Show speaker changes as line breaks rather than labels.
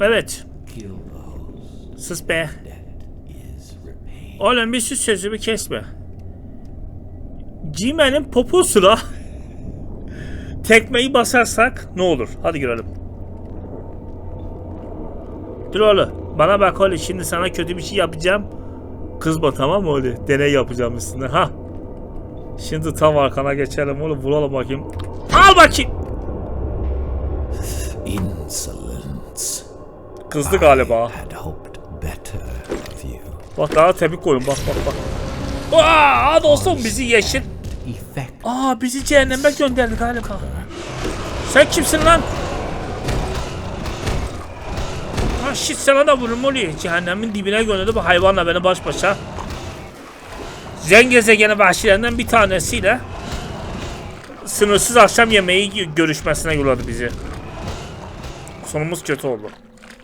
Evet. Sus be. Oğlum bir sus sözümü kesme. Cimen'in poposuna tekmeyi basarsak ne olur? Hadi görelim. Dur oğlum. Bana bak oğlum şimdi sana kötü bir şey yapacağım. Kızma tamam mı oğlum? Deney yapacağım üstüne. Ha. Şimdi tam arkana geçelim oğlum. Vuralım bakayım. Al bakayım.
Insolence.
Kızdı galiba. Bak daha tebrik koyun bak bak bak. Aa dostum bizi yeşil. Aa bizi cehenneme gönderdi galiba. Sen kimsin lan? Ha shit sana da vururum oluyor. Cehennemin dibine gönderdi bu hayvanla beni baş başa. Zen gezegeni vahşilerinden bir tanesiyle sınırsız akşam yemeği görüşmesine yolladı bizi. Sonumuz kötü oldu.